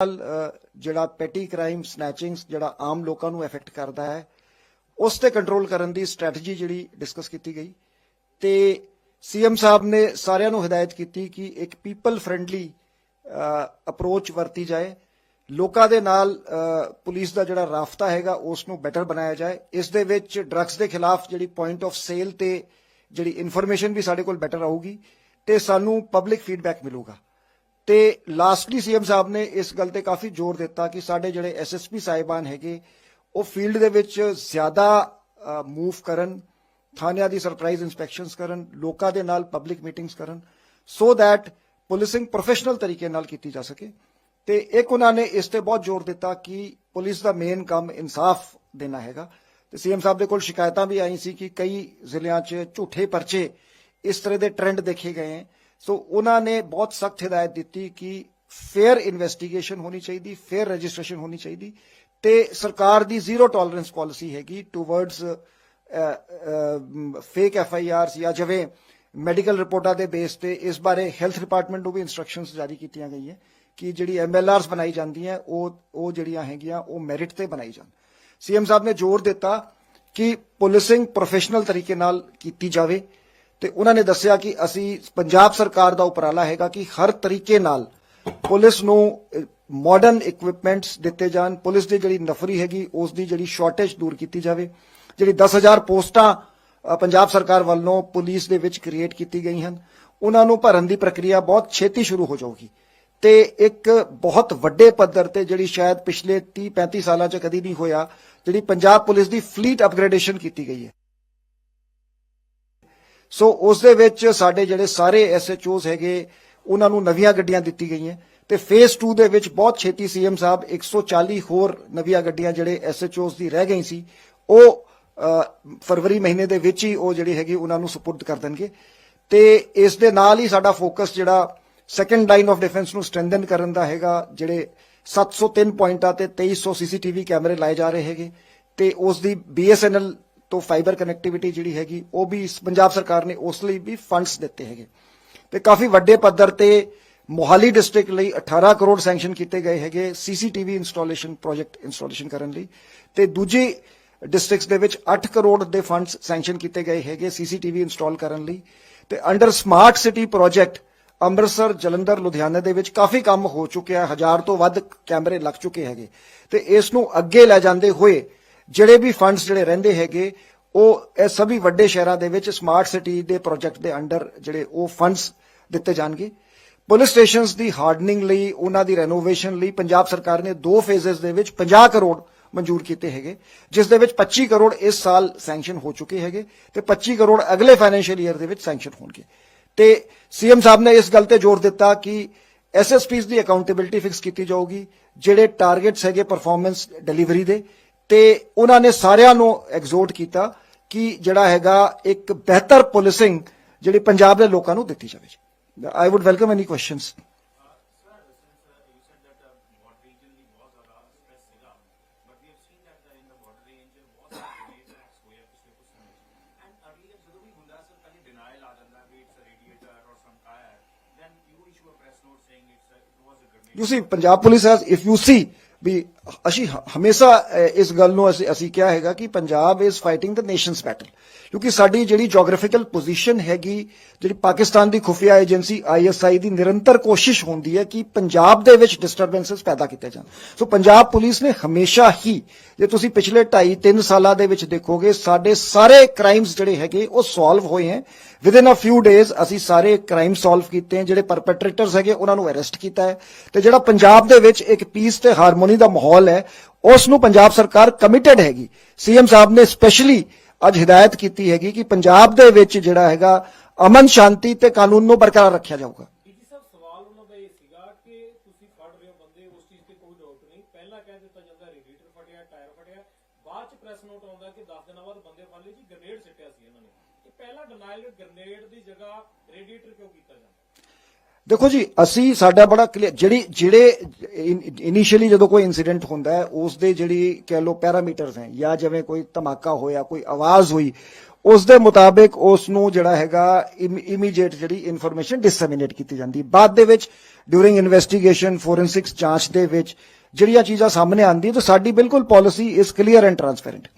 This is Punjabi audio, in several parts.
ਨਾਲ ਜਿਹੜਾ ਪੈਟੀ ਕ੍ਰਾਈਮ ਸਨੈਚਿੰਗਸ ਜਿਹੜਾ ਆਮ ਲੋਕਾਂ ਨੂੰ ਅਫੈਕਟ ਕਰਦਾ ਹੈ, ਉਸ ਤੇ ਕੰਟਰੋਲ ਕਰਨ ਦੀ ਸਟ੍ਰੈਟਜੀ ਜਿਹੜੀ ਡਿਸਕਸ ਕੀਤੀ ਗਈ। ਤੇ ਸੀਐਮ ਸਾਹਿਬ ਨੇ ਸਾਰਿਆਂ ਨੂੰ ਹਦਾਇਤ ਕੀਤੀ ਕਿ ਇੱਕ ਪੀਪਲ ਫ੍ਰੈਂਡਲੀ ਅਪਰੋਚ ਵਰਤੀ ਜਾਏ। ਲੋਕਾਂ ਦੇ ਨਾਲ ਪੁਲਿਸ ਦਾ ਜਿਹੜਾ ਰਾਫਤਾ ਹੈਗਾ, ਉਸ ਨੂੰ ਬੈਟਰ ਬਣਾਇਆ ਜਾਏ। ਇਸ ਦੇ ਵਿੱਚ ਡਰੱਗਸ ਦੇ ਖਿਲਾਫ ਜਿਹੜੀ ਪੁਆਇੰਟ ਆਫ ਸੇਲ ਤੇ ਜਿਹੜੀ ਇਨਫੋਰਮੇਸ਼ਨ ਵੀ ਸਾਡੇ ਕੋਲ ਬੈਟਰ ਆਊਗੀ ਤੇ ਸਾਨੂੰ ਪਬਲਿਕ ਫੀਡਬੈਕ ਮਿਲੂਗਾ। ਤੇ ਲਾਸਟਲੀ ਸੀਐਮ ਸਾਹਿਬ ਨੇ ਇਸ ਗੱਲ ਤੇ ਕਾਫੀ ਜ਼ੋਰ ਦਿੱਤਾ ਕਿ ਸਾਡੇ ਜਿਹੜੇ ਐਸਐਸਪੀ ਸਾਹਿਬਾਨ ਹੈਗੇ, ਉਹ ਫੀਲਡ ਦੇ ਵਿੱਚ ਜ਼ਿਆਦਾ ਮੂਵ ਕਰਨ, ਥਾਣਿਆਂ ਦੀ ਸਰਪ੍ਰਾਈਜ਼ ਇਨਸਪੈਕਸ਼ਨਸ ਕਰਨ, ਲੋਕਾਂ ਦੇ ਨਾਲ ਪਬਲਿਕ ਮੀਟਿੰਗਸ ਕਰਨ ਸੋ ਥੈਟ ਪੁਲਿਸਿੰਗ ਪ੍ਰੋਫੈਸ਼ਨਲ ਤਰੀਕੇ ਨਾਲ ਕੀਤੀ ਜਾ ਸਕੇ। ਤੇ ਇੱਕ ਉਹਨਾਂ ਨੇ ਇਸ ਤੇ ਬਹੁਤ ਜ਼ੋਰ ਦਿੱਤਾ ਕਿ ਪੁਲਿਸ ਦਾ ਮੇਨ ਕੰਮ ਇਨਸਾਫ ਦੇਣਾ ਹੈਗਾ। ਤੇ ਸੀਐਮ ਸਾਹਿਬ ਦੇ ਕੋਲ ਸ਼ਿਕਾਇਤਾਂ ਵੀ ਆਈ ਸੀ ਕਿ ਕਈ ਜ਼ਿਲ੍ਹਿਆਂ 'ਚ ਝੂਠੇ ਪਰਚੇ ਇਸ ਤਰ੍ਹਾਂ ਦੇ ਟ੍ਰੈਂਡ ਦੇਖੇ ਗਏ ਹੈ। ਸੋ ਉਹਨਾਂ ਨੇ ਬਹੁਤ ਸਖਤ ਹਦਾਇਤ ਦਿੱਤੀ ਕਿ ਫੇਅਰ ਇਨਵੈਸਟੀਗੇਸ਼ਨ ਹੋਣੀ ਚਾਹੀਦੀ ਫੇਅਰ ਰਜਿਸਟ੍ਰੇਸ਼ਨ ਹੋਣੀ ਚਾਹੀਦੀ ਤੇ ਸਰਕਾਰ ਦੀ ਜ਼ੀਰੋ ਟੋਲਰੈਂਸ ਪਾਲਿਸੀ ਹੈਗੀ towards fake F I Rs ਜਾਂ ਜਿਵੇਂ ਮੈਡੀਕਲ ਰਿਪੋਰਟਾਂ ਦੇ ਬੇਸ ਤੇ ਇਸ ਬਾਰੇ ਹੈਲਥ ਡਿਪਾਰਟਮੈਂਟ ਨੂੰ ਵੀ ਇਨਸਟਰਕਸ਼ਨਸ ਜਾਰੀ ਕੀਤੀਆਂ ਗਈਆਂ ਕਿ ਜਿਹੜੀ ਐਮ ਐਲ ਐਮਐਲਆਰਸ ਬਣਾਈ ਜਾਂਦੀਆਂ, ਉਹ ਉਹ ਜਿਹੜੀਆਂ ਹੈਗੀਆਂ, ਉਹ ਮੈਰਿਟ ਤੇ ਬਣਾਈ ਜਾਣ। ਸੀਐਮ ਸਾਹਿਬ ਨੇ ਜ਼ੋਰ ਦਿੱਤਾ ਕਿ ਪੁਲਿਸਿੰਗ ਪ੍ਰੋਫੈਸ਼ਨਲ ਤਰੀਕੇ ਨਾਲ ਕੀਤੀ ਜਾਵੇ। ਤੇ ਉਹਨਾਂ ਨੇ ਦੱਸਿਆ ਕਿ ਅਸੀਂ ਪੰਜਾਬ ਸਰਕਾਰ ਦਾ ਉਪਰਾਲਾ ਹੈਗਾ ਕਿ ਹਰ ਤਰੀਕੇ ਨਾਲ ਪੁਲਿਸ ਨੂੰ ਮਾਡਰਨ ਇਕਵਿਪਮੈਂਟਸ ਦਿੱਤੇ ਜਾਣ। ਪੁਲਿਸ ਦੀ ਜਿਹੜੀ ਨਫਰੀ ਹੈਗੀ, ਉਸ ਦੀ ਜਿਹੜੀ ਸ਼ਾਰਟੇਜ ਦੂਰ ਕੀਤੀ ਜਾਵੇ। ਜਿਹੜੀ 10000 ਪੋਸਟਾਂ ਪੰਜਾਬ ਸਰਕਾਰ ਵੱਲੋਂ ਪੁਲਿਸ ਦੇ ਵਿੱਚ ਕ੍ਰੀਏਟ ਕੀਤੀ ਗਈ ਹਨ, ਉਹਨਾਂ ਨੂੰ ਭਰਨ ਦੀ ਪ੍ਰਕਿਰਿਆ ਬਹੁਤ ਛੇਤੀ ਸ਼ੁਰੂ ਹੋ ਜਾਊਗੀ। ਤੇ ਇੱਕ ਬਹੁਤ ਵੱਡੇ ਪੱਧਰ ਤੇ ਜਿਹੜੀ ਸ਼ਾਇਦ ਪਿਛਲੇ 30 35 ਸਾਲਾਂ 'ਚ ਕਦੀ ਨਹੀਂ ਹੋਇਆ, ਜਿਹੜੀ ਪੰਜਾਬ ਪੁਲਿਸ ਦੀ ਫਲੀਟ ਅਪਗ੍ਰੇਡੇਸ਼ਨ ਕੀਤੀ ਗਈ ਹੈ। ਸੋ ਉਸ ਦੇ ਵਿੱਚ ਸਾਡੇ ਜਿਹੜੇ ਸਾਰੇ ਐਸਐਚਓਸ ਹੈਗੇ, ਉਹਨਾਂ ਨੂੰ ਨਵੀਆਂ ਗੱਡੀਆਂ ਦਿੱਤੀ ਗਈਆਂ। ਤੇ ਫੇਸ 2 ਦੇ ਵਿੱਚ ਬਹੁਤ ਛੇਤੀ ਸੀਐਮ ਸਾਹਿਬ 140 ਹੋਰ ਨਵੀਆਂ ਗੱਡੀਆਂ ਜਿਹੜੇ ਐਸਐਚਓਸ ਦੀ ਰਹਿ ਗਈ ਸੀ, ਉਹ ਫਰਵਰੀ ਮਹੀਨੇ ਦੇ ਵਿੱਚ ਹੀ ਉਹ ਜਿਹੜੀ ਹੈਗੀ ਉਹਨਾਂ ਨੂੰ ਸਪੁਰਦ ਕਰ ਦੇਣਗੇ। ਤੇ ਇਸ ਦੇ ਨਾਲ ਹੀ ਸਾਡਾ ਫੋਕਸ ਜਿਹੜਾ ਸੈਕੰਡ ਲਾਈਨ ਆਫ ਡਿਫੈਂਸ ਨੂੰ ਸਟਰੈਂਥਨ ਕਰਨ ਦਾ ਹੈਗਾ, ਜਿਹੜੇ 703 ਪੁਆਇੰਟਾਂ ਤੇ 2300 ਸੀਸੀਟੀਵੀ ਕੈਮਰੇ ਲਾਏ ਜਾ ਰਹੇ ਹੈਗੇ। ਤੇ ਉਸ ਦੀ ਬੀਐਸਐਨਐਲ ਤੋਂ ਫਾਈਬਰ ਕਨੈਕਟੀਵਿਟੀ ਜਿਹੜੀ ਹੈਗੀ, ਉਹ ਵੀ ਪੰਜਾਬ ਸਰਕਾਰ ਨੇ ਉਸ ਲਈ ਵੀ ਫੰਡਸ ਦਿੱਤੇ ਹੈਗੇ। ਤੇ ਕਾਫੀ ਵੱਡੇ ਪੱਧਰ ਤੇ ਮੋਹਾਲੀ ਡਿਸਟ੍ਰਿਕਟ ਲਈ 18 ਕਰੋੜ ਸੈਂਕਸ਼ਨ ਕੀਤੇ ਗਏ ਹੈਗੇ ਸੀਸੀਟੀਵੀ ਇੰਸਟਾਲੇਸ਼ਨ ਪ੍ਰੋਜੈਕਟ ਇੰਸਟਾਲੇਸ਼ਨ ਕਰਨ ਲਈ। ਤੇ ਦੂਜੀ ਡਿਸਟ੍ਰਿਕਟਸ ਦੇ ਵਿੱਚ 8 ਕਰੋੜ ਦੇ ਫੰਡਸ ਸੈਂਕਸ਼ਨ ਕੀਤੇ ਗਏ ਹੈਗੇ ਸੀਸੀਟੀਵੀ ਇੰਸਟਾਲ ਕਰਨ ਲਈ। ਤੇ under smart city project Amritsar, Jalandhar, Ludhiana ਦੇ ਵਿੱਚ ਕਾਫੀ ਕੰਮ ਹੋ ਚੁੱਕਿਆ, ਹਜ਼ਾਰ ਤੋਂ ਵੱਧ ਕੈਮਰੇ ਲੱਗ ਚੁੱਕੇ ਹੈਗੇ। ਤੇ ਇਸ ਨੂੰ ਅੱਗੇ ਲੈ ਜਾਂਦੇ ਹੋਏ ਜਿਹੜੇ ਵੀ ਫੰਡਸ ਜਿਹੜੇ ਰਹਿੰਦੇ ਹੈਗੇ, ਉਹ ਇਹ ਸਭੀ ਵੱਡੇ ਸ਼ਹਿਰਾਂ ਦੇ ਵਿੱਚ ਸਮਾਰਟ ਸਿਟੀ ਦੇ ਪ੍ਰੋਜੈਕਟ ਦੇ ਅੰਡਰ ਜਿਹੜੇ ਉਹ ਫੰਡਸ ਦਿੱਤੇ ਜਾਣਗੇ। ਪੁਲਿਸ ਸਟੇਸ਼ਨਸ ਦੀ ਹਾਰਡਨਿੰਗ ਲਈ, ਉਹਨਾਂ ਦੀ ਰੈਨੋਵੇਸ਼ਨ ਲਈ ਪੰਜਾਬ ਸਰਕਾਰ ਨੇ ਦੋ ਫੇਜ਼ਸ ਦੇ ਵਿੱਚ 50 ਕਰੋੜ ਮਨਜ਼ੂਰ ਕੀਤੇ ਹੈਗੇ। ਜਿਸ ਦੇ ਵਿੱਚ 25 ਕਰੋੜ ਇਸ ਸਾਲ ਸੈਂਕਸ਼ਨ ਹੋ ਚੁੱਕੇ ਹੈਗੇ ਤੇ 25 ਕਰੋੜ ਅਗਲੇ ਫਾਈਨੈਂਸ਼ੀਅਲ ਈਅਰ ਦੇ ਵਿੱਚ ਸੈਂਕਸ਼ਨ ਹੋਣਗੇ। ਤੇ ਸੀਐਮ ਸਾਹਿਬ ਨੇ ਇਸ ਗੱਲ ਤੇ ਜ਼ੋਰ ਦਿੱਤਾ ਕਿ ਐਸਐਸਪੀਸ ਦੀ ਅਕਾਊਂਟੇਬਿਲਟੀ ਫਿਕਸ ਕੀਤੀ ਜਾਊਗੀ, ਜਿਹੜੇ ਟਾਰਗੇਟਸ ਹੈਗੇ ਪਰਫਾਰਮੈਂਸ ਡਿਲੀਵਰੀ ਦੇ। ਤੇ ਉਹਨਾਂ ਨੇ ਸਾਰਿਆਂ ਨੂੰ ਐਗਜ਼ੋਰਟ ਕੀਤਾ ਕਿ ਜਿਹੜਾ ਹੈਗਾ ਇੱਕ ਬਿਹਤਰ ਪੁਲਿਸਿੰਗ ਜਿਹੜੀ ਪੰਜਾਬ ਦੇ ਲੋਕਾਂ ਨੂੰ ਦਿੱਤੀ ਜਾਵੇ। I would welcome any questions And earlier, ਜਦੋਂ ਵੀ ਹੁੰਦਾ ਸਰ ਪਹਿਲੇ denial ਆ you issue a ਅਸੀਂ ਹਮੇਸ਼ਾ ਇਸ ਗੱਲ ਨੂੰ ਅਸੀਂ ਅਸੀਂ ਕਿਹਾ ਹੈਗਾ ਕਿ Punjab is fighting the nation's battle ਕਿਉਂਕਿ ਸਾਡੀ ਜਿਹੜੀ ਜੀਓਗ੍ਰਾਫੀਕਲ ਪੋਜੀਸ਼ਨ ਹੈਗੀ, ਜਿਹੜੀ ਪਾਕਿਸਤਾਨ ਦੀ ਖੁਫੀਆ ਏਜੰਸੀ ਆਈਐਸਆਈ ਦੀ ਨਿਰੰਤਰ ਕੋਸ਼ਿਸ਼ ਹੁੰਦੀ ਹੈ ਕਿ ਪੰਜਾਬ ਦੇ ਵਿੱਚ ਡਿਸਟਰਬੈਂਸਸ ਪੈਦਾ ਕੀਤੇ ਜਾਣ। ਸੋ ਪੰਜਾਬ ਪੁਲਿਸ ਨੇ ਹਮੇਸ਼ਾ ਹੀ, ਜੇ ਤੁਸੀਂ ਪਿਛਲੇ 2.5 3 ਸਾਲਾਂ ਦੇ ਵਿੱਚ ਦੇਖੋਗੇ, ਸਾਡੇ ਸਾਰੇ ਕ੍ਰਾਈਮਸ ਜਿਹੜੇ ਹੈਗੇ, ਉਹ ਸੋਲਵ ਹੋਏ ਹੈ। Within a few days ਅਸੀਂ ਸਾਰੇ ਕ੍ਰਾਈਮ ਸੋਲਵ ਕੀਤੇ ਹੈ, ਜਿਹੜੇ ਪਰਪੈਟਰੇਟਰਸ ਹੈਗੇ, ਉਹਨਾਂ ਨੂੰ ਅਰੈਸਟ ਕੀਤਾ ਹੈ। ਤੇ ਜਿਹੜਾ ਪੰਜਾਬ ਦੇ ਵਿੱਚ ਇੱਕ ਪੀਸ ਤੇ ਹਾਰਮੋਨੀ ਦਾ ਮਾਹੌਲ ਹੈ, ਉਸ ਨੂੰ ਪੰਜਾਬ ਸਰਕਾਰ ਕਮਿਟਡ ਹੈਗੀ। ਸੀਐਮ ਸਾਹਿਬ ਨੇ ਸਪੈਸ਼ਲੀ ਅੱਜ ਹਦਾਇਤ ਕੀਤੀ ਹੈਗੀ ਕਿ ਪੰਜਾਬ ਦੇ ਵਿੱਚ ਜਿਹੜਾ ਹੈਗਾ ਅਮਨ ਸ਼ਾਂਤੀ ਤੇ ਕਾਨੂੰਨ ਨੂੰ ਬਰਕਰਾਰ ਰੱਖਿਆ ਜਾਊਗਾ। ਬਾਅਦ ਚ ਪ੍ਰੈਸ ਨੋਟ ਆਉਂਦਾ ਕਿ 10 ਦਿਨਾਂ ਬਾਅਦ ਬੰਦੇ ਫੜ ਲਏ ਜੀ ਗ੍ਰਨੇਡ ਸਿੱਟਿਆ ਸੀ ਇਹਨਾਂ ਨੇ। ਇਹ ਪਹਿਲਾ ਡਿਨਾਈਲ ਗ੍ਰਨੇਡ ਦੀ ਜਗ੍ਹਾ ਰੇਡੀਏਟਰ ਕਿਉਂ ਕੀਤਾ ਜਾਂਦਾ? ਦੇਖੋ ਜੀ, ਅਸੀਂ ਸਾਡਾ ਬੜਾ ਕਲੀਅਰ ਜਿਹੜੀ ਜਿਹੜੇ ਇਨੀਸ਼ੀਅਲੀ ਜਦੋਂ ਕੋਈ ਇਨਸੀਡੈਂਟ ਹੁੰਦਾ ਹੈ ਉਸ ਦੇ ਜਿਹੜੀ ਕਹਿ ਲੋ ਪੈਰਾਮੀਟਰਸ ਹੈ, ਜਾਂ ਜਿਵੇਂ ਕੋਈ ਧਮਾਕਾ ਹੋਇਆ, ਕੋਈ ਆਵਾਜ਼ ਹੋਈ ਉਸ ਦੇ ਮੁਤਾਬਿਕ ਉਸ ਨੂੰ ਜਿਹੜਾ ਹੈਗਾ ਇਮੀਡੀਏਟ ਜਿਹੜੀ ਇਨਫੋਰਮੇਸ਼ਨ ਡਿਸਸੈਮੀਨੇਟ ਕੀਤੀ ਜਾਂਦੀ। ਬਾਅਦ ਦੇ ਵਿੱਚ ਡਿਊਰਿੰਗ ਇਨਵੈਸਟੀਗੇਸ਼ਨ ਫੋਰੈਂਸਿਕਸ ਜਾਂਚ ਦੇ ਵਿੱਚ ਜਿਹੜੀਆਂ ਚੀਜ਼ਾਂ ਸਾਹਮਣੇ ਆਉਂਦੀਆਂ, ਤਾਂ ਸਾਡੀ ਬਿਲਕੁਲ policy is clear and transparent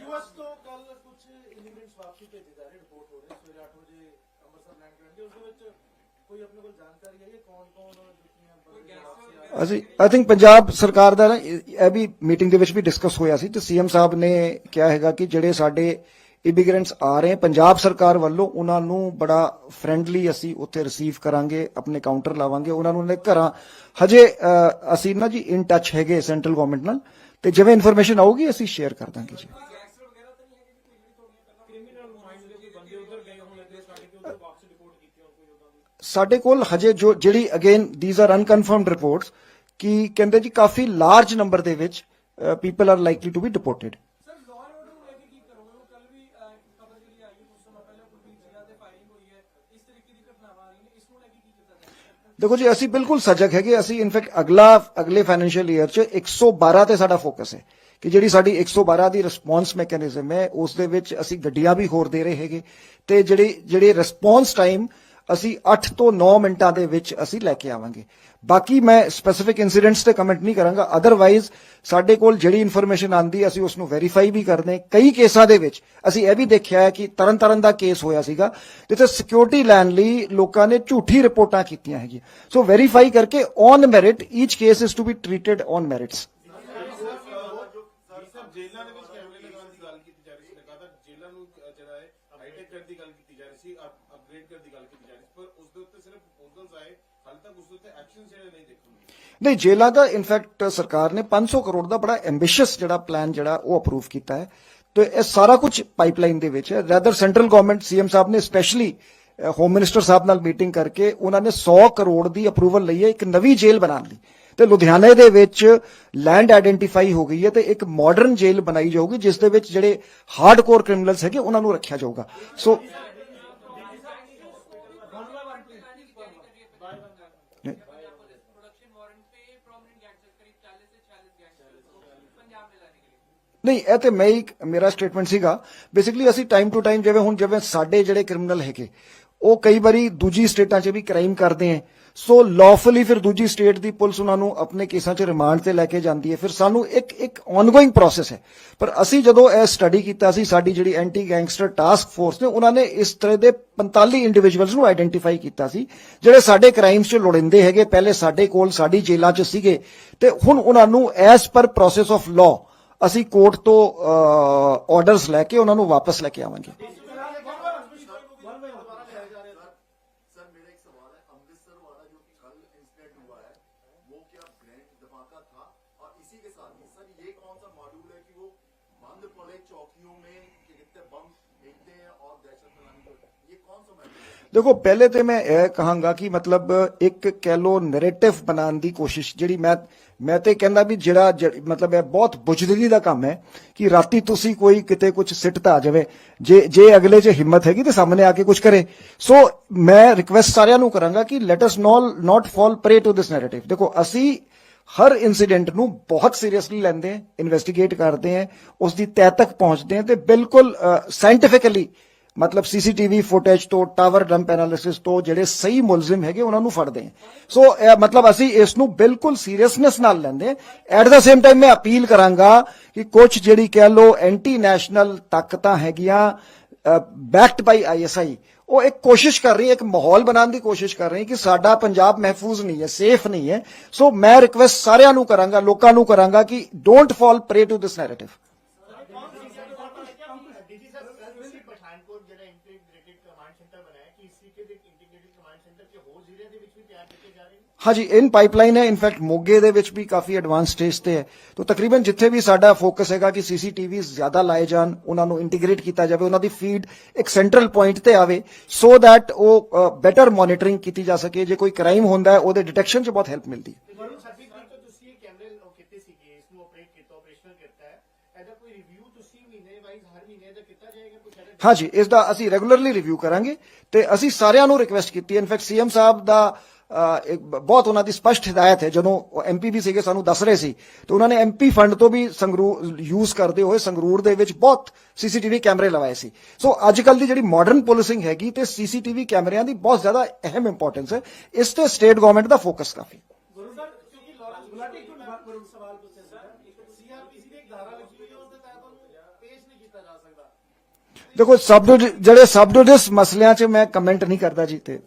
US ਤੋਂ ਕੱਲ ਕੁਝ ਇਮੀਗ੍ਰੈਂਟਸ ਵਾਪਸੀ ਭੇਜੇ ਜਾ ਰਹੇ ਰਿਪੋਰਟ ਹੋ ਰਹੀ ਸਵੇਰੇ 8 ਵਜੇ ਅੰਮ੍ਰਿਤਸਰ ਲੈਂਡ ਕਰਨਗੇ ਉਸ ਦੇ ਵਿੱਚ ਕੋਈ ਆਪਣੇ ਕੋਲ ਜਾਣਕਾਰੀ ਹੈ ਕਿ ਕੌਣ ਕੌਣ ਜੁੱਤੀਆਂ ਬੰਦੇ ਵਾਪਸੀ ਆ ਅਸੀਂ ਆਈ ਥਿੰਕ ਪੰਜਾਬ ਸਰਕਾਰ ਦਾ ਨਾ ਇਹ ਇਹ ਵੀ ਮੀਟਿੰਗ ਦੇ ਵਿੱਚ ਵੀ ਡਿਸਕਸ ਹੋਇਆ ਸੀ ਤੇ ਸੀਐਮ ਸਾਹਿਬ ਨੇ ਕਿਹਾ ਹੈਗਾ ਕਿ ਜਿਹੜੇ ਸਾਡੇ ਇਮੀਗ੍ਰੈਂਟਸ ਆ ਰਹੇ ਪੰਜਾਬ ਸਰਕਾਰ ਵੱਲੋਂ ਉਹਨਾਂ ਨੂੰ ਬੜਾ ਫ੍ਰੈਂਡਲੀ ਅਸੀਂ ਉੱਥੇ ਰਿਸੀਵ ਕਰਾਂਗੇ ਆਪਣੇ ਕਾਊਂਟਰ ਲਾਵਾਂਗੇ ਉਹਨਾਂ ਨੂੰ ਉਹਨਾਂ ਦੇ ਘਰਾਂ ਹਜੇ ਅ, ਅਸੀਂ ਨਾ ਜੀ ਇਨ ਟੱਚ ਹੈਗੇ ਸੈਂਟਰਲ ਗਵਰਨਮੈਂਟ ਨਾਲ ਤੇ ਜਿਵੇਂ ਇਨਫੋਰਮੇਸ਼ਨ ਆਊਗੀ ਅਸੀਂ ਸ਼ੇਅਰ ਕਰ ਦਾਂਗੇ ਜੀ। ਸਾਡੇ ਕੋਲ ਹਜੇ ਜੋ ਜਿਹੜੀ again these are unconfirmed reports ਕਿ ਕਹਿੰਦੇ ਜੀ ਕਾਫੀ ਲਾਰਜ ਨੰਬਰ ਦੇ ਵਿੱਚ people are likely to be deported ਦੇਖੋ ਜੀ ਅਸੀਂ ਬਿਲਕੁਲ ਸਜਗ ਹੈਗੇ ਅਸੀਂ ਇਨਫੈਕਟ ਅਗਲਾ ਅਗਲੇ ਫਾਈਨੈਂਸ਼ੀਅਲ ਈਅਰ 'ਚ 112 ਤੇ ਸਾਡਾ ਫੋਕਸ ਹੈ ਕਿ ਜਿਹੜੀ ਸਾਡੀ 112 ਦੀ ਰਿਸਪੌਂਸ ਮੈਕੈਨਿਜ਼ਮ ਹੈ ਉਸ ਦੇ ਵਿੱਚ ਅਸੀਂ ਗੱਡੀਆਂ ਵੀ ਹੋਰ ਦੇ ਰਹੇ ਹੈਗੇ ਤੇ ਜਿਹੜੀ ਜਿਹੜੇ ਰਿਸਪੌਂਸ ਟਾਈਮ ਅਸੀਂ 8 ਤੋਂ 9 ਮਿੰਟਾਂ ਦੇ ਵਿੱਚ ਅਸੀਂ ਲੈ ਕੇ ਆਵਾਂਗੇ। ਬਾਕੀ ਮੈਂ ਸਪੈਸੀਫਿਕ ਇਨਸੀਡੈਂਟਸ ਤੇ ਕਮੈਂਟ ਨਹੀਂ ਕਰਾਂਗਾ। ਅਦਰਵਾਈਜ਼ ਸਾਡੇ ਕੋਲ ਜਿਹੜੀ ਇਨਫੋਰਮੇਸ਼ਨ ਆਂਦੀ, ਅਸੀਂ ਉਸ ਨੂੰ ਵੈਰੀਫਾਈ ਵੀ ਕਰਦੇ ਕਈ ਕੇਸਾਂ ਦੇ ਵਿੱਚ ਅਸੀਂ ਇਹ ਵੀ ਦੇਖਿਆ ਹੈ ਕਿ ਤਰਨ ਤਾਰਨ ਦਾ ਕੇਸ ਹੋਇਆ ਸੀਗਾ, ਜਿੱਥੇ ਸਿਕਿਉਰਿਟੀ ਲੈਣ ਲਈ ਲੋਕਾਂ ਨੇ ਝੂਠੀ ਰਿਪੋਰਟਾਂ ਕੀਤੀਆਂ ਹੈਗੀਆਂ। ਸੋ ਵੈਰੀਫਾਈ ਕਰਕੇ on merit each case is to be treated on merits ਜੇਲ੍ਹਾਂ ਦੇ ਵਿੱਚ ਕੈਮਰੇ ਲਗਾਉਣ ਦੀ ਗੱਲ ਕੀਤੀ ਜਾ ਰਹੀ ਸੀ ਲਗਾਤਾਰ ਜੇਲ੍ਹਾਂ ਨੂੰ ਅਹ, ਜਿਹੜਾ ਹੈ ਹਾਈਟੈਕ ਕਰਨ ਦੀ ਗੱਲ ਕੀਤੀ ਜਾ ਰਹੀ ਸੀ ਅਪਗ੍ਰੇਡ ਕਰਨ ਦੀ ਗੱਲ ਕੀਤੀ ਜਾ ਰਹੀ ਸੀ ਪਰ ਉਸ ਦੇ ਉੱਤੇ ਸਿਰਫ ਪ੍ਰਪੋਜ਼ਲਸ ਆਏ ਹਾਲੇ ਤੱਕ ਉਸ ਦੇ ਉੱਤੇ ਐਕਸ਼ਨ ਜਿਹੜੇ ਨਹੀਂ ਦੇਖਣ ਨੂੰ ਮਿਲੇ ਨਹੀਂ ਜੇਲਾਂ ਦਾ ਇਨਫੈਕਟ ਸਰਕਾਰ ਨੇ 500 ਕਰੋੜ ਦਾ ਬੜਾ ਐਂਬੀਸ਼ੀਅਸ ਜਿਹੜਾ ਪਲਾਨ ਜਿਹੜਾ ਉਹ ਅਪਰੂਵ ਕੀਤਾ ਹੈ। ਤੇ ਇਹ ਸਾਰਾ ਕੁਝ ਪਾਈਪਲਾਈਨ ਦੇ ਵਿੱਚ ਹੈ। ਰੈਦਰ ਸੈਂਟਰਲ ਗਵਰਨਮੈਂਟ ਸੀਐਮ ਸਾਹਿਬ ਨੇ ਸਪੈਸ਼ਲੀ ਹੋਮ ਮਿਨਿਸਟਰ ਸਾਹਿਬ ਨਾਲ ਮੀਟਿੰਗ ਕਰਕੇ ਉਹਨਾਂ ਨੇ 100 ਕਰੋੜ ਦੀ ਅਪਰੂਵਲ ਲਈ ਹੈ, ਇੱਕ ਨਵੀਂ ਜੇਲ੍ਹ ਬਣਾਉਣ ਲਈ। ਤੇ ਲੁਧਿਆਣੇ ਦੇ ਵਿੱਚ ਲੈਂਡ ਆਇਡੈਂਟੀਫਾਈ ਹੋ ਗਈ ਹੈ ਤੇ ਇੱਕ ਮਾਡਰਨ ਜੇਲ੍ਹ ਬਣਾਈ ਜਾਊਗੀ, ਜਿਸ ਦੇ ਵਿੱਚ ਜਿਹੜੇ ਹਾਰਡਕੋਰ ਕ੍ਰਿਮੀਨਲਸ ਹੈਗੇ, ਉਹਨਾਂ ਨੂੰ ਰੱਖਿਆ ਜਾਊਗਾ। ਸੋ ਨਹੀਂ, ਇਹ ਤੇ ਮੈਂ ਇੱਕ ਮੇਰਾ ਸਟੇਟਮੈਂਟ ਸੀਗਾ। ਬੇਸਿਕਲੀ ਅਸੀਂ ਟਾਈਮ ਟੂ ਟਾਈਮ ਜਿਵੇਂ ਹੁਣ ਜਿਵੇਂ ਸਾਡੇ ਜਿਹੜੇ ਕ੍ਰਿਮੀਨਲ ਹੈਗੇ, ਉਹ ਕਈ ਵਾਰੀ ਦੂਜੀ ਸਟੇਟਾਂ 'ਚ ਵੀ ਕ੍ਰਾਈਮ ਕਰਦੇ ਹੈ ਸੋ ਲੌਫੁਲੀ ਫਿਰ ਦੂਜੀ ਸਟੇਟ ਦੀ ਪੁਲਿਸ ਉਹਨਾਂ ਨੂੰ ਆਪਣੇ ਕੇਸਾਂ 'ਚ ਰਿਮਾਂਡ ਤੇ ਲੈ ਕੇ ਜਾਂਦੀ ਹੈ ਫਿਰ ਸਾਨੂੰ ਇੱਕ ਇੱਕ ਆਨਗੋਇੰਗ ਪ੍ਰੋਸੈਸ ਹੈ ਪਰ ਅਸੀਂ ਜਦੋਂ ਇਹ ਸਟੱਡੀ ਕੀਤਾ ਸੀ, ਸਾਡੀ ਜਿਹੜੀ ਐਂਟੀ ਗੈਂਗਸਟਰ ਟਾਸਕ ਫੋਰਸ ਨੇ, ਉਹਨਾਂ ਨੇ ਇਸ ਤਰ੍ਹਾਂ ਦੇ 45 ਇੰਡੀਵਿਜੂਅਲਸ ਨੂੰ ਆਇਡੈਂਟੀਫਾਈ ਕੀਤਾ ਸੀ, ਜਿਹੜੇ ਸਾਡੇ ਕ੍ਰਾਈਮਸ 'ਚ ਲੋੜਿੰਦੇ ਹੈਗੇ। ਪਹਿਲੇ ਸਾਡੇ ਕੋਲ ਸਾਡੀ ਜੇਲ੍ਹਾਂ 'ਚ ਸੀਗੇ। ਤੇ ਹੁਣ ਉਹਨਾਂ ਨੂੰ as per process of law ਅਸੀਂ ਕੋਰਟ ਤੋਂ ਆਰਡਰਸ ਲੈ ਕੇ ਉਹਨਾਂ ਨੂੰ ਵਾਪਸ ਲੈ ਕੇ ਆਵਾਂਗੇ چوکیوں میں بم پھینکتے ہیں اور دہشت ਦੇਖੋ, ਪਹਿਲੇ ਤੇ ਮੈਂ ਇਹ ਕਹਾਂਗਾ ਕਿ ਮਤਲਬ ਇੱਕ ਕਹਿ ਲੋ ਨੈਰੇਟਿਵ ਬਣਾਉਣ ਦੀ ਕੋਸ਼ਿਸ਼ ਜਿਹੜੀ ਮੈਂ ਮੈਂ ਤੇ ਕਹਿੰਦਾ ਵੀ ਜਿਹੜਾ ਮਤਲਬ ਇਹ ਬਹੁਤ ਬੁਝਦਲੀ ਦਾ ਕੰਮ ਹੈ ਕਿ ਰਾਤੀ ਤੁਸੀਂ ਕੋਈ ਕਿਤੇ ਕੁਝ ਸਿੱਟਤਾ ਆ ਜਾਵੇ। ਜੇ ਜੇ ਅਗਲੇ 'ਚ ਹਿੰਮਤ ਹੈਗੀ ਤੇ ਸਾਹਮਣੇ ਆ ਕੇ ਕੁਝ ਕਰੇ। ਸੋ ਮੈਂ ਰਿਕੁਐਸਟ ਸਾਰਿਆਂ ਨੂੰ ਕਰਾਂਗਾ ਕਿ let us all not fall prey to this narrative ਦੇਖੋ, ਅਸੀਂ ਹਰ ਇਨਸੀਡੈਂਟ ਨੂੰ ਬਹੁਤ ਸੀਰੀਅਸਲੀ ਲੈਂਦੇ ਹਾਂ ਇਨਵੈਸਟੀਗੇਟ ਕਰਦੇ ਹਾਂ ਉਸ ਦੀ ਤਹਿ ਤੱਕ ਪਹੁੰਚਦੇ ਹਾਂ ਤੇ ਬਿਲਕੁਲ ਸਾਇੰਟੀਫਿਕਲੀ ਮਤਲਬ ਸੀਸੀਟੀਵੀ ਫੁਟੇਜ ਤੋਂ, ਟਾਵਰ ਡੰਪ ਐਨਾਲਿਸਿਸ ਤੋਂ ਜਿਹੜੇ ਸਹੀ ਮੁਲਜ਼ਮ ਹੈਗੇ ਉਹਨਾਂ ਨੂੰ ਫੜਦੇ ਹਾਂ। ਸੋ ਮਤਲਬ ਅਸੀਂ ਇਸ ਨੂੰ ਬਿਲਕੁਲ ਸੀਰੀਅਸਨੈਸ ਨਾਲ ਲੈਂਦੇ ਐਟ ਦਾ ਸੇਮ ਟਾਈਮ ਮੈਂ ਅਪੀਲ ਕਰਾਂਗਾ ਕਿ ਕੁਝ ਜਿਹੜੀ ਕਹਿ ਲੋ ਐਂਟੀ ਨੈਸ਼ਨਲ ਤਾਕਤਾਂ ਹੈਗੀਆਂ ਬੈਕਡ ਬਾਈ ਆਈਐਸਆਈ ਉਹ ਇੱਕ ਕੋਸ਼ਿਸ਼ ਕਰ ਰਹੀ ਹੈ, ਇੱਕ ਮਾਹੌਲ ਬਣਾਉਣ ਦੀ ਕੋਸ਼ਿਸ਼ ਕਰ ਰਹੀ ਹੈ ਕਿ ਸਾਡਾ ਪੰਜਾਬ ਮਹਿਫੂਜ਼ ਨਹੀਂ ਹੈ ਸੇਫ ਨਹੀਂ ਹੈ। ਸੋ ਮੈਂ ਰਿਕਵੈਸਟ ਸਾਰਿਆਂ ਨੂੰ ਕਰਾਂਗਾ, ਲੋਕਾਂ ਨੂੰ ਕਰਾਂਗਾ ਕਿ don't fall prey to this narrative Pathankot ਜਿਹੜਾ ਇੰਟੀਗ੍ਰੇਟਿਡ ਕਮਾਂਡ ਸੈਂਟਰ ਬਣਾਇਆ ਕਿ ਇਸੀ ਕੇ ਦੇ ਇੰਟੀਗ੍ਰੇਟਿਡ ਕਮਾਂਡ ਸੈਂਟਰ ਕੇ ਹੋਰ ਜ਼ਿਲ੍ਹਿਆਂ ਦੇ ਵਿੱਚ ਵੀ ਤਿਆਰ ਕੀਤੇ ਜਾ ਰਹੇ ਨੇ? ਹਾਂਜੀ ਇਨ ਪਾਈਪਲਾਈਨ ਹੈ ਇਨਫੈਕਟ ਮੋਗੇ ਦੇ ਵਿੱਚ ਵੀ ਕਾਫੀ ਐਡਵਾਂਸ ਸਟੇਜ ਤੇ ਹੈ। ਤਾਂ ਤਕਰੀਬਨ ਜਿੱਥੇ ਵੀ ਸਾਡਾ ਫੋਕਸ ਹੈਗਾ ਕਿ ਸੀਸੀਟੀਵੀ ਜ਼ਿਆਦਾ ਲਾਏ ਜਾਣ ਉਹਨਾਂ ਨੂੰ ਇੰਟੀਗ੍ਰੇਟ ਕੀਤਾ ਜਾਵੇ ਉਹਨਾਂ ਦੀ ਫੀਡ ਇੱਕ ਸੈਂਟਰਲ ਪੁਆਇੰਟ ਤੇ ਆਵੇ ਸੋ that ਉਹ ਬੈਟਰ ਮੋਨੀਟਰਿੰਗ ਕੀਤੀ ਜਾ ਸਕੇ। ਜੇ ਕੋਈ ਕ੍ਰਾਈਮ ਹੁੰਦਾ ਹੈ ਉਹਦੇ ਡਿਟੈਕਸ਼ਨ 'ਚ ਬਹੁਤ ਹੈਲਪ ਮਿਲਦੀ ਹੈ ਵਰੁਣ ਸਰਦੀ ਤਰੀਕ ਤੋਂ ਤੁਸੀਂ ਇਹ ਕੈਮਰੇ ਉਹ ਕੀਤੇ ਸੀਗੇ ਇਸ ਨੂੰ ਆਪਰੇਟ ਕੀਤਾ ਆਪਰੇਸ਼ਨਲ ਕੀਤਾ ਹੈ ਇਹਦਾ ਕੋਈ ਰਿਵਿਊ ਤੁਸੀਂ ਮਹੀਨੇ ਵਾਈਜ਼ ਹਰ ਮਹੀਨੇ ਦਾ ਕੀਤਾ ਜਾਏਗਾ ਕੁਝ ਇਹਦਾ ਹਾਂਜੀ, ਇਸ ਦਾ ਅਸੀਂ ਰੈਗੂਲਰਲੀ ਰਿਵਿਊ ਕਰਾਂਗੇ ਤੇ ਅਸੀਂ ਸਾਰਿਆਂ ਨੂੰ ਰਿਕਵੈਸਟ ਕੀਤੀ ਹੈ। ਇਨਫੈਕਟ ਸੀਐਮ ਸਾਹਿਬ ਦਾ ਬਹੁਤ ਉਹਨਾਂ ਦੀ ਸਪਸ਼ਟ ਹਦਾਇਤ ਹੈ। ਜਦੋਂ ਐਮਪੀ ਵੀ ਸੀਗੇ, ਸਾਨੂੰ ਦੱਸ ਰਹੇ ਸੀ, ਤੇ ਉਹਨਾਂ ਨੇ ਐਮਪੀ ਫੰਡ ਤੋਂ ਵੀ ਸੰਗਰੂਰ ਯੂਜ਼ ਕਰਦੇ ਹੋਏ ਸੰਗਰੂਰ ਦੇ ਵਿੱਚ ਬਹੁਤ ਸੀਸੀਟੀਵੀ ਕੈਮਰੇ ਲਵਾਏ ਸੀ। ਸੋ ਅੱਜ ਕੱਲ ਦੀ ਜਿਹੜੀ ਮਾਡਰਨ ਪੁਲਿਸਿੰਗ ਹੈਗੀ ਤੇ ਸੀਸੀਟੀਵੀ ਕੈਮਰਿਆਂ ਦੀ ਬਹੁਤ ਜ਼ਿਆਦਾ ਅਹਿਮ ਇੰਪੋਰਟੈਂਸ ਹੈ। ਇਸ ਤੇ ਸਟੇਟ ਗਵਰਨਮੈਂਟ ਦਾ ਫੋਕਸ ਕਾਫੀ ਗੁਰੂ ਸਰ ਕਿਉਂਕਿ ਲਾਰੈਂਸ ਗੁਲਾਟੀ ਤੋਂ ਮੈਂ ਗੁਰੂ ਸਵਾਲ ਪੁੱਛਿਆ ਸੀ ਸੀਆਰਪੀਸੀ ਦੀ ਇੱਕ ਧਾਰਾ ਲਿਖੀ ਹੋਈ ਹੈ ਉਸ ਦੇ ਤਹਿਤ ਉਹਨੂੰ ਪੇਸ਼ ਨਹੀਂ ਕੀਤਾ ਜਾ ਸਕਦਾ ਦੇਖੋ ਸਬ ਜਿਹੜੇ ਸਬਡਿਵਿਸ ਮਸਲਿਆਂ 'ਚ ਮੈਂ ਕਮੈਂਟ ਨਹੀਂ ਕਰਦਾ ਜੀ ਤੇ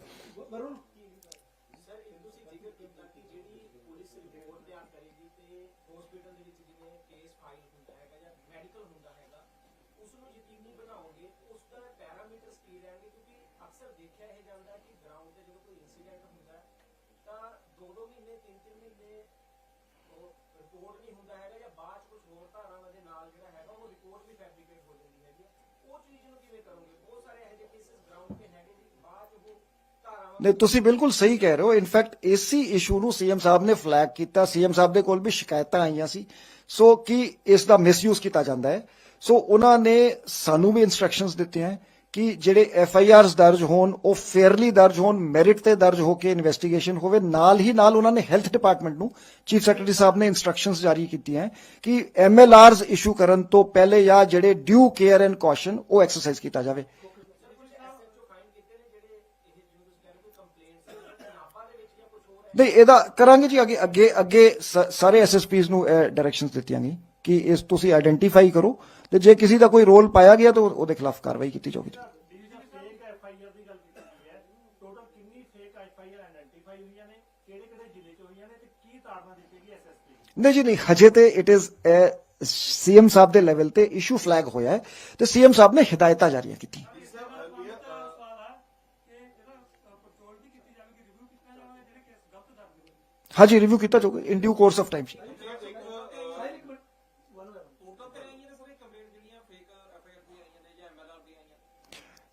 ਨਹੀਂ, ਤੁਸੀਂ ਬਿਲਕੁਲ ਸਹੀ ਕਹਿ ਰਹੇ ਹੋ। ਇਨਫੈਕਟ ਇਸੀ ਇਸ਼ੂ ਨੂੰ ਸੀਐਮ ਸਾਹਿਬ ਨੇ ਫਲੈਗ ਕੀਤਾ। ਸੀਐਮ ਸਾਹਿਬ ਦੇ ਕੋਲ ਵੀ ਸ਼ਿਕਾਇਤਾਂ ਆਈਆਂ ਸੀ। ਸੋ ਕਿ ਇਸ ਦਾ ਮਿਸਯੂਜ਼ ਕੀਤਾ ਜਾਂਦਾ ਹੈ? ਸੋ ਉਹਨਾਂ ਨੇ ਸਾਨੂੰ ਵੀ ਇਨਸਟਰਕਸ਼ਨਸ ਦਿੱਤੀਆਂ ਹੈ। ਕਿ ਜਿਹੜੇ ਐਫ ਆਈ ਆਰਸ ਦਰਜ ਹੋਣ, ਉਹ ਫੇਅਰਲੀ ਦਰਜ ਹੋਣ ਮੈਰਿਟ ਤੇ ਦਰਜ ਹੋ ਕੇ ਇਨਵੈਸਟੀਗੇਸ਼ਨ ਹੋਵੇ। ਨਾਲ ਹੀ ਨਾਲ ਉਹਨਾਂ ਨੇ ਹੈਲਥ ਡਿਪਾਰਟਮੈਂਟ ਨੂੰ ਚੀਫ ਸੈਕਟਰੀ ਸਾਹਿਬ ਨੇ ਇਨਸਟਰਕਸ਼ਨਸ ਜਾਰੀ ਕੀਤੀਆਂ ਕਿ ਐਮ ਐਲ ਆਰਸ ਇਸ਼ੂ ਕਰਨ ਤੋਂ ਪਹਿਲੇ ਜਾਂ ਜਿਹੜੇ ਡਿਊ ਕੇਅਰ ਐਂਡ ਕੌਸ਼ਨ ਉਹ ਐਕਸਰਸਾਈਜ਼ ਕੀਤਾ ਜਾਵੇ। ਨਹੀਂ, ਇਹਦਾ ਕਰਾਂਗੇ ਜੀ ਅੱਗੇ ਅੱਗੇ ਅੱਗੇ ਸ- ਸਾਰੇ ਐਸਐਸਪੀਸ ਨੂੰ ਡਾਇਰੈਕਸ਼ਨਸ ਦਿੱਤੀਆਂ ਗਈ ਕਿ ਇਸ ਤੁਸੀਂ ਆਇਡੈਂਟੀਫਾਈ ਕਰੋ ਤੇ ਜੇ ਕਿਸੇ ਦਾ ਕੋਈ ਰੋਲ ਪਾਇਆ ਗਿਆ ਤਾਂ ਉਹਦੇ ਖਿਲਾਫ ਕਾਰਵਾਈ ਕੀਤੀ ਜਾਊਗੀ ਨਹੀਂ ਜੀ, ਨਹੀਂ, ਹਜੇ ਤੇ ਇਟ ਇਜ਼ ਸੀਐਮ ਸਾਹਿਬ ਦੇ ਲੈਵਲ ਤੇ ਇਸ਼ੂ ਫਲੈਗ ਹੋਇਆ ਹੈ ਤੇ ਸੀਐਮ ਸਾਹਿਬ ਨੇ ਹਦਾਇਤਾਂ ਜਾਰੀਆਂ ਕੀਤੀਆਂ। ਹਾਂਜੀ ਰਿਵਿਊ ਕੀਤਾ ਜਾਊਗਾ in due course of time ਜੀ ਟੋਟਲ ਤੇ ਆਈਆਂ ਨੇ ਸਾਰੇ ਕੰਪਲੇਂਟ ਜਿਹੜੀਆਂ ਫੇਕ ਐਫਆਈਆਰ ਦੀਆਂ ਆਈਆਂ ਨੇ ਜਾਂ ਐਮਐਲਆਰ ਦੀਆਂ ਆਈਆਂ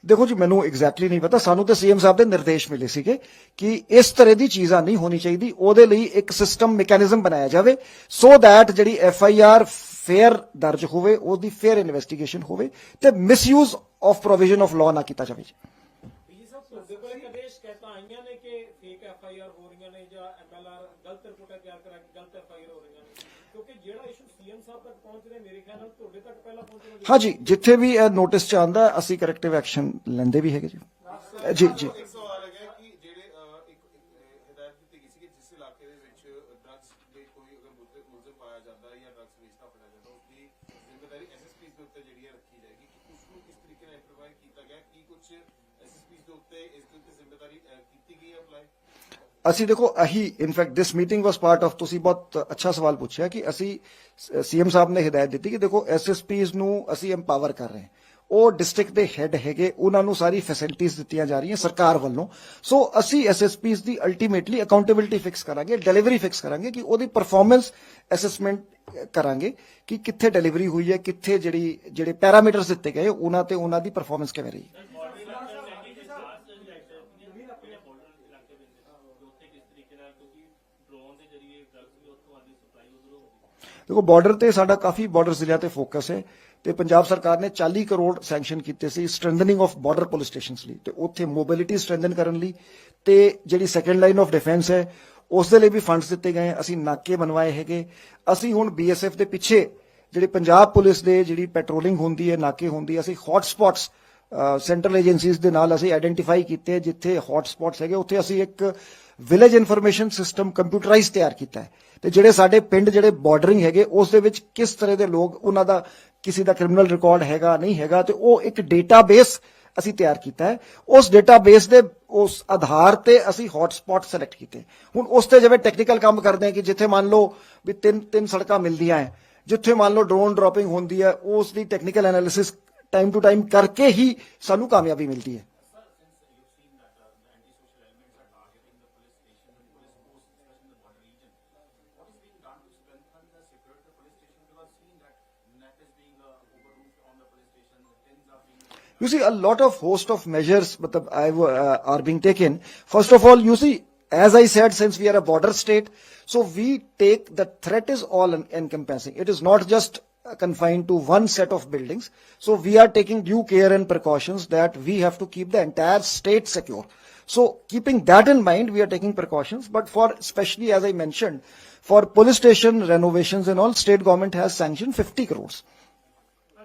ਦੇਖੋ ਜੀ, ਮੈਨੂੰ ਐਗਜ਼ੈਕਟਲੀ ਨਹੀਂ ਪਤਾ। ਸਾਨੂੰ ਤੇ ਸੀਐਮ ਸਾਹਿਬ ਦੇ ਨਿਰਦੇਸ਼ ਮਿਲੇ ਸੀਗੇ ਕਿ ਇਸ ਤਰ੍ਹਾਂ ਦੀ ਚੀਜ਼ਾਂ ਨਹੀਂ ਹੋਣੀ ਚਾਹੀਦੀ। ਉਹਦੇ ਲਈ ਇੱਕ ਸਿਸਟਮ ਮੈਕੈਨਿਜ਼ਮ ਬਣਾਇਆ ਜਾਵੇ ਸੋ ਥੈਟ ਜਿਹੜੀ ਐਫ ਆਈ ਆਰ ਫੇਅਰ ਦਰਜ ਹੋਵੇ, ਉਹਦੀ ਫੇਅਰ ਇਨਵੈਸਟੀਗੇਸ਼ਨ ਹੋਵੇ ਤੇ misuse of provision of law ਨਾ ਕੀਤਾ ਜਾਵੇ ਜੀ। ਕਿਉਂਕਿ ਜਿਹੜਾ ਇਸ਼ੂ ਸੀਐਮ ਸਾਹਿਬ ਤੱਕ ਪਹੁੰਚ ਰਿਹਾ ਮੇਰੇ ਖਿਆਲ ਨਾਲ ਤੁਹਾਡੇ ਤੱਕ ਪਹਿਲਾਂ ਪਹੁੰਚਣਾ ਹਾਂਜੀ ਜਿੱਥੇ ਵੀ ਇਹ ਨੋਟਿਸ ਚ ਆਂਦਾ ਅਸੀਂ ਕਰੈਕਟਿਵ ਐਕਸ਼ਨ ਲੈਂਦੇ ਵੀ ਹੈਗੇ ਜੀ। ਜੀ ਜੀ। ਇੱਕ ਸਵਾਲ ਹੈਗਾ ਕਿ ਜਿਹੜੇ ਇੱਕ ਹਦਾਇਤ ਦਿੱਤੀ ਗਈ ਸੀ ਕਿ ਜਿਸ ਇਲਾਕੇ ਦੇ ਵਿੱਚ ਡਰੱਗਸ ਦੇ ਕੋਈ ਅਗਰ ਮੁਲਜ਼ਮ ਪਾਇਆ ਜਾਂਦਾ ਹੈ ਜਾਂ ਡਰੱਗਸ ਵੇਚਦਾ ਫੜਿਆ ਜਾਂਦਾ ਉਸ ਦੀ ਜ਼ਿੰਮੇਵਾਰੀ ਐਸਐਸਪੀ ਦੇ ਉੱਤੇ ਜਿਹੜੀ ਹੈ ਰੱਖੀ ਜਾਏਗੀ ਕਿ ਉਸ ਨੂੰ ਕਿਸ ਤਰੀਕੇ ਨਾਲ ਇੰਪਲੀਮੈਂਟ ਕੀਤਾ ਗਿਆ ਕੀ ਕੁਝ ਐਸਐਸਪੀ ਦੇ ਉੱਤੇ ਇਸ ਦੇ ਉੱਤੇ ਜ਼ਿੰਮੇਵਾਰੀ ਕੀਤੀ ਗਈ ਹੈ ਅਪਲਾਈ ਅਸੀਂ ਦੇਖੋ, ਅਹੀ in fact this meeting was part of ਤੁਸੀਂ ਬਹੁਤ ਅੱਛਾ ਸਵਾਲ ਪੁੱਛਿਆ ਕਿ ਅਸੀਂ ਸੀਐਮ ਸਾਹਿਬ ਨੇ ਹਦਾਇਤ ਦਿੱਤੀ ਕਿ ਦੇਖੋ ਐਸਐਸਪੀਸ ਨੂੰ ਅਸੀਂ ਐਮਪਾਵਰ ਕਰ ਰਹੇ ਹਾਂ। ਉਹ ਡਿਸਟ੍ਰਿਕਟ ਦੇ ਹੈੱਡ ਹੈਗੇ, ਉਹਨਾਂ ਨੂੰ ਸਾਰੀ ਫੈਸਿਲਿਟੀਆਂ ਦਿੱਤੀਆਂ ਜਾ ਰਹੀਆਂ ਸਰਕਾਰ ਵੱਲੋਂ। ਸੋ ਅਸੀਂ ਐਸਐਸਪੀਸ ਦੀ ਅਲਟੀਮੇਟਲੀ ਅਕਾਊਂਟੇਬਿਲਟੀ ਫਿਕਸ ਕਰਾਂਗੇ ਡਿਲੀਵਰੀ ਫਿਕਸ ਕਰਾਂਗੇ ਕਿ ਉਹਦੀ ਪਰਫਾਰਮੈਂਸ ਅਸੈਸਮੈਂਟ ਕਰਾਂਗੇ ਕਿ ਕਿੱਥੇ ਡਿਲੀਵਰੀ ਹੋਈ ਹੈ, ਕਿੱਥੇ ਜਿਹੜੀ, ਜਿਹੜੇ ਪੈਰਾਮੀਟਰਸ ਦਿੱਤੇ ਗਏ, ਉਹਨਾਂ ਤੇ ਉਹਨਾਂ ਦੀ ਪਰਫਾਰਮੈਂਸ ਕਿਵੇਂ ਰਹੀ। ਹੈ ਦੇਖੋ ਬਾਰਡਰ ਤੇ ਸਾਡਾ ਕਾਫੀ ਬਾਰਡਰ ਜ਼ਿਲ੍ਹਿਆਂ ਤੇ ਫੋਕਸ ਹੈ ਤੇ ਪੰਜਾਬ ਸਰਕਾਰ ਨੇ 40 ਕਰੋੜ ਸੈਂਕਸ਼ਨ ਕੀਤੇ ਸੀ strengthening of border police stations ਲਈ ਤੇ ਉੱਥੇ ਮੋਬਿਲਿਟੀ ਸਟਰੈਂਥਨ ਕਰਨ ਲਈ ਤੇ ਜਿਹੜੀ ਸੈਕੰਡ ਲਾਈਨ ਆਫ ਡਿਫੈਂਸ ਹੈ ਉਸ ਦੇ ਲਈ ਵੀ ਫੰਡਸ ਦਿੱਤੇ ਗਏ ਅਸੀਂ ਨਾਕੇ ਬਣਵਾਏ ਹੈਗੇ। ਅਸੀਂ ਹੁਣ ਬੀਐਸਐਫ ਦੇ ਪਿੱਛੇ ਜਿਹੜੀ ਪੰਜਾਬ ਪੁਲਿਸ ਦੇ ਜਿਹੜੀ ਪੈਟਰੋਲਿੰਗ ਹੁੰਦੀ ਹੈ, ਨਾਕੇ ਹੁੰਦੀ ਹੈ, ਅਸੀਂ ਹੌਟ ਸਪੌਟਸ ਸੈਂਟਰਲ ਏਜੰਸੀਜ਼ ਦੇ ਨਾਲ ਅਸੀਂ ਆਇਡੈਂਟੀਫਾਈ ਕੀਤੇ ਜਿੱਥੇ ਹੌਟ ਸਪੌਟਸ ਹੈਗੇ, ਉੱਥੇ ਅਸੀਂ ਇੱਕ ਵਿਲੇਜ ਇਨਫੋਰਮੇਸ਼ਨ ਸਿਸਟਮ ਕੰਪਿਊਟਰਾਈਜ਼ ਤਿਆਰ ਕੀਤਾ ਹੈ। ਤੇ ਜਿਹੜੇ ਸਾਡੇ ਪਿੰਡ ਜਿਹੜੇ ਬਾਰਡਰਿੰਗ ਹੈਗੇ, ਉਸ ਦੇ ਵਿੱਚ ਕਿਸ ਤਰ੍ਹਾਂ ਦੇ ਲੋਕ, ਉਹਨਾਂ ਦਾ ਕਿਸੇ ਦਾ ਕ੍ਰਿਮੀਨਲ ਰਿਕਾਰਡ ਹੈਗਾ, ਨਹੀਂ ਹੈਗਾ, ਤੇ ਉਹ ਇੱਕ ਡੇਟਾਬੇਸ ਅਸੀਂ ਤਿਆਰ ਕੀਤਾ ਹੈ। ਉਸ ਡੇਟਾਬੇਸ ਦੇ ਉਸ ਆਧਾਰ ਤੇ ਅਸੀਂ ਹੌਟ ਸਿਲੈਕਟ ਕੀਤੇ। ਹੁਣ ਉਸ ਤੇ ਜਿਵੇਂ ਟੈਕਨੀਕਲ ਕੰਮ ਕਰਦੇ ਹਾਂ ਕਿ ਜਿੱਥੇ ਮੰਨ ਲਓ ਵੀ ਤਿੰਨ ਤਿੰਨ ਸੜਕਾਂ ਮਿਲਦੀਆਂ ਹੈ, ਜਿੱਥੇ ਮੰਨ ਲਓ ਡਰੋਨ ਡ੍ਰੌਪਿੰਗ ਹੁੰਦੀ ਹੈ, ਉਸ ਦੀ technical analysis time to time ਕਰਕੇ ਹੀ ਸਾਨੂੰ ਕਾਮਯਾਬੀ ਮਿਲਦੀ ਹੈ You see, a lot of host of measures matlab, I, w- uh, are being taken. First of all, you see, as I said, since we are a border state, so we take the threat is all en- encompassing. It is not just confined to one set of buildings. So we are taking due care and precautions that we have to keep the entire state secure. So keeping that in mind, we are taking precautions. But for especially as I mentioned, for police station renovations and all, state government has sanctioned 50 crores.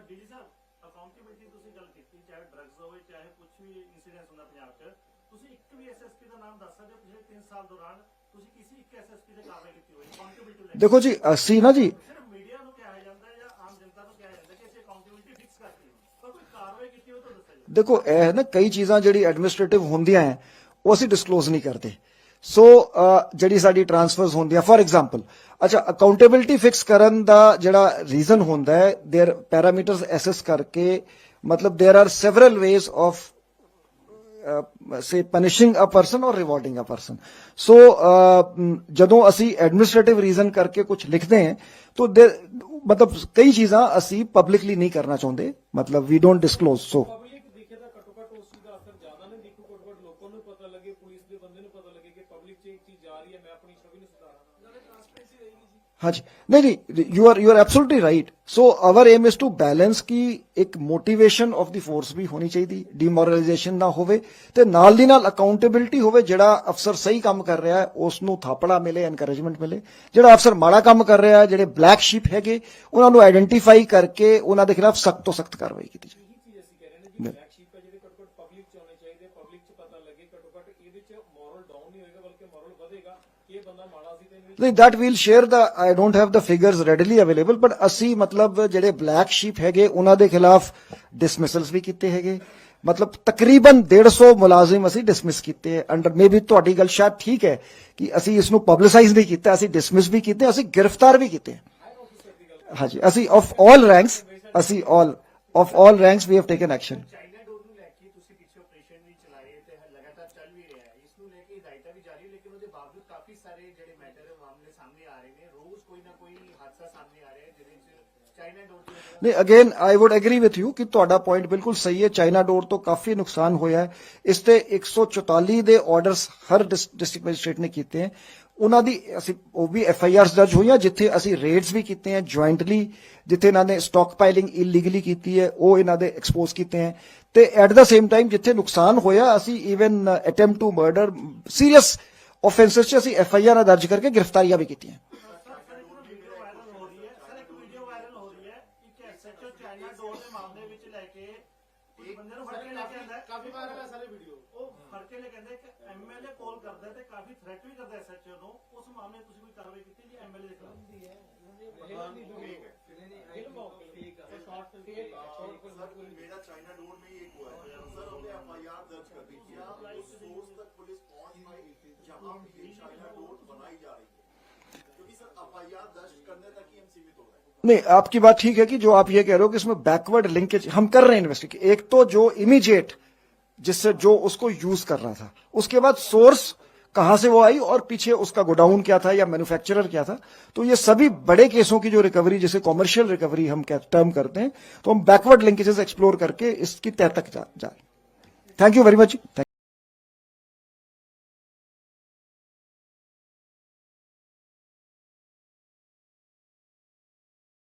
DG Sahib accountability ਤੁਸੀਂ ਗੱਲ ਕੀਤੀ ਚਾਹੇ ਡਰੱਗਸ ਹੋਵੇ ਚਾਹੇ ਕੁਝ ਵੀ ਇਨਸੀਡੈਂਟ ਹੁੰਦਾ ਪੰਜਾਬ 'ਚ ਤੁਸੀਂ ਇੱਕ ਵੀ ਐਸਐਸਪੀ ਦਾ ਨਾਮ ਦੱਸ ਸਕਦੇ ਹੋ ਪਿਛਲੇ 3 ਸਾਲ ਦੌਰਾਨ ਤੁਸੀਂ ਕਿਸੇ ਇੱਕ ਐਸਐਸਪੀ ਤੇ ਕਾਰਵਾਈ ਕੀਤੀ ਹੋਈ ਅਕਾਊਂਟੇਬਿਲਟੀ ਲੈ ਕੇ ਦੇਖੋ ਜੀ ਅਸੀਂ ਨਾ ਜੀ ਦੇਖੋ ਇਹ ਨਾ ਕਈ ਚੀਜ਼ਾਂ ਜਿਹੜੀ ਐਡਮਿਨਿਸਟ੍ਰੇਟਿਵ ਹੁੰਦੀਆਂ ਹੈ ਉਹ ਅਸੀਂ ਡਿਸਕਲੋਜ਼ ਨਹੀਂ ਕਰਦੇ ਸੋ ਅ, ਜਿਹੜੀ ਸਾਡੀ ਟ੍ਰਾਂਸਫਰਸ ਹੁੰਦੀਆਂ ਫੋਰ ਐਗਜ਼ਾਮਪਲ ਅੱਛਾ ਅਕਾਊਂਟੇਬਿਲਟੀ ਫਿਕਸ ਕਰਨ ਦਾ ਜਿਹੜਾ ਰੀਜ਼ਨ ਹੁੰਦਾ ਹੈ देयर ਪੈਰਾਮੀਟਰਸ ਐਸੈਸ ਕਰਕੇ ਮਤਲਬ there are several ways of say punishing a person ਔਰ ਰਿਵਾਰਡਿੰਗ ਅ ਪਰਸਨ ਸੋ ਜਦੋਂ ਅਸੀਂ ਐਡਮਿਨਿਸਟ੍ਰੇਟਿਵ ਰੀਜ਼ਨ ਕਰਕੇ ਕੁਝ ਲਿਖਦੇ ਹਾਂ ਤਾਂ there- ਮਤਲਬ ਕਈ ਚੀਜ਼ਾਂ ਅਸੀਂ ਪਬਲਿਕਲੀ ਨਹੀਂ ਕਰਨਾ ਚਾਹੁੰਦੇ। ਮਤਲਬ we don't disclose so public ਦਿਖੇ ਤਾਂ ਘੱਟੋ ਘੱਟ ਉਸ ਚੀਜ਼ ਦਾ ਅਸਰ ਜ਼ਿਆਦਾ ਨਹੀਂ ਦਿਖੂ ਘੱਟੋ ਘੱਟ ਲੋਕਾਂ ਨੂੰ ਪਤਾ ਲੱਗੇ ਪੁਲਿਸ ਦੇ ਬੰਦੇ ਨੂੰ ਪਤਾ ਲੱਗੇ ਕਿ ਪਬਲਿਕ 'ਚ ਇੱਕ ਚੀਜ਼ ਜਾ ਰਹੀ ਹੈ ਮੈਂ ਆਪਣੀ ਛਵੀ ਨੂੰ ਸੁਧਾਰਾਂ ਹਾਂਜੀ। ਨਹੀਂ ਨਹੀਂ you are you are absolutely right so our aim is to balance ਕਿ ਇੱਕ ਮੋਟੀਵੇਸ਼ਨ ਆਫ ਦੀ ਫੋਰਸ ਵੀ ਹੋਣੀ ਚਾਹੀਦੀ ਡਿਮੋਰਲਾਈਜੇਸ਼ਨ ਨਾ ਹੋਵੇ ਤੇ ਨਾਲ ਦੀ ਨਾਲ ਅਕਾਊਂਟੇਬਿਲਟੀ ਹੋਵੇ ਜਿਹੜਾ ਅਫਸਰ ਸਹੀ ਕੰਮ ਕਰ ਰਿਹਾ ਹੈ ਉਸ ਨੂੰ ਥਾਪੜਾ ਮਿਲੇ ਐਨਕਰੇਜਮੈਂਟ ਮਿਲੇ ਜਿਹੜਾ ਅਫਸਰ ਮਾੜਾ ਕੰਮ ਕਰ ਰਿਹਾ ਹੈ ਜਿਹੜੇ ਬਲੈਕ ਸ਼ੀਪ ਹੈਗੇ ਉਹਨਾਂ ਨੂੰ ਆਇਡੈਂਟੀਫਾਈ ਕਰਕੇ ਉਹਨਾਂ ਦੇ ਖਿਲਾਫ ਸਖਤ ਤੋਂ ਸਖਤ ਕਾਰਵਾਈ ਕੀਤੀ ਜਾਵੇ ਇਹ ਬੰਦਾ ਮਾੜਾ ਨਹੀਂ that we'll share the, I don't have the figures readily available, but ਅਸੀਂ ਮਤਲਬ ਜਿਹੜੇ ਬਲੈਕ ਸ਼ੀਪ ਹੈਗੇ, ਉਹਨਾਂ ਦੇ ਖਿਲਾਫ ਡਿਸਮਿਸਲਸ ਵੀ ਕੀਤੇ ਹੈਗੇ। ਮਤਲਬ ਤਕਰੀਬਨ 150 ਮੁਲਾਜ਼ਮ ਅਸੀਂ ਡਿਸਮਿਸ ਕੀਤੇ ਅੰਡਰ ਮੇਬੀ ਤੁਹਾਡੀ ਗੱਲ ਸ਼ਾਇਦ ਠੀਕ ਹੈ ਕਿ ਅਸੀਂ ਇਸ ਨੂੰ ਪਬਲਿਸਾਈਜ਼ ਨਹੀਂ ਕੀਤਾ, ਅਸੀਂ ਡਿਸਮਿਸ ਵੀ ਕੀਤੇ, ਅਸੀਂ ਗ੍ਰਿਫਤਾਰ ਵੀ ਕੀਤੇ। ਹਾਂਜੀ, ਅਸੀਂ ਆਫ ਆਲ ਰੈਂਕਸ ਅਸੀਂ all of all ranks we have taken action China ਡੋਰ ਨੂੰ ਲੈ ਕੇ ਤੁਸੀਂ ਪਿੱਛੇ ਆਪਰੇਸ਼ਨ ਵੀ ਚਲਾਏ ਤੇ ਲਗਾਤਾਰ ਚੱਲ ਵੀ ਰਿਹਾ ਹੈ ਇਸ ਨੂੰ ਲੈ ਕੇ ਹਦਾਇਤਾਂ ਵੀ ਜਾਰੀ ਲੇਕਿਨ ਉਹਦੇ ਬਾਵਜੂਦ ਕਾਫੀ ਸਾਰੇ ਜਿਹੜੇ ਮੈਟਰ ਮਾਮਲੇ ਸਾਹਮਣੇ ਆ ਰਹੇ ਨੇ ਰੋਜ਼ ਕੋਈ ਨਾ ਕੋਈ ਹਾਦਸਾ ਸਾਹਮਣੇ ਆ ਰਿਹਾ ਹੈ ਜਿਹਦੇ ਵਿੱਚ ਚਾਈਨਾ ਡੋਰ ਦੀ ਵਜ੍ਹਾ ਨਹੀਂ again I would agree with you ਕਿ ਤੁਹਾਡਾ ਪੁਆਇੰਟ ਬਿਲਕੁਲ ਸਹੀ ਹੈ। ਚਾਈਨਾ ਡੋਰ ਤੋਂ ਕਾਫੀ ਨੁਕਸਾਨ ਹੋਇਆ ਹੈ। ਇਸ ਤੇ 144 ਦੇ ਆਰਡਰਸ ਹਰ ਡਿਸਟ੍ਰਿਕਟ ਮੈਜਿਸਟ੍ਰੇਟ ਨੇ ਕੀਤੇ ਹੈ। ਉਹਨਾਂ ਦੀ ਅਸੀਂ ਉਹ ਵੀ ਐਫ ਆਈ ਆਰਸ ਦਰਜ ਹੋਈਆਂ, ਜਿੱਥੇ ਅਸੀਂ ਰੇਡਸ ਵੀ ਕੀਤੇ ਹੈ ਜੁਆਇੰਟਲੀ ਜਿੱਥੇ ਇਹਨਾਂ ਨੇ ਸਟਾਕ ਪਾਈਲਿੰਗ ਇਲੀਗਲੀ ਕੀਤੀ ਹੈ, ਉਹ ਇਹਨਾਂ ਦੇ ਐਕਸਪੋਜ਼ ਕੀਤੇ ਹੈ। ਤੇ ਐਟ ਦਾ ਸੇਮ ਟਾਈਮ ਜਿੱਥੇ ਨੁਕਸਾਨ ਹੋਇਆ, ਅਸੀਂ even attempt to murder serious offences 'ਚ ਅਸੀਂ ਐਫ ਆਈ ਆਰ ਦਰਜ ਕਰਕੇ ਗ੍ਰਿਫਤਾਰੀਆਂ ਵੀ ਕੀਤੀਆਂ। نہیں، آپ کی بات ٹھیک ہے کہ جو آپ یہ کہہ رہے ہو کہ اس میں بیکورڈ لنکیج ہم کر رہے ہیں انویسٹیگیٹ ایک تو جو امیڈیٹ جس سے جو اس کو یوز کر رہا تھا۔ اس کے بعد سورس کہاں سے وہ آئی اور پیچھے اس کا گوڈاؤن کیا تھا یا مینوفیکچرر کیا تھا۔ تو یہ سبھی بڑے کیسوں کی جو ریکوری جسے کامرشل ریکوری ہم ٹرم کرتے ہیں، تو ہم بیکورڈ لنکیجز ایکسپلور کر کے اس کی تہ تک جائیں تھینک یو ویری مچ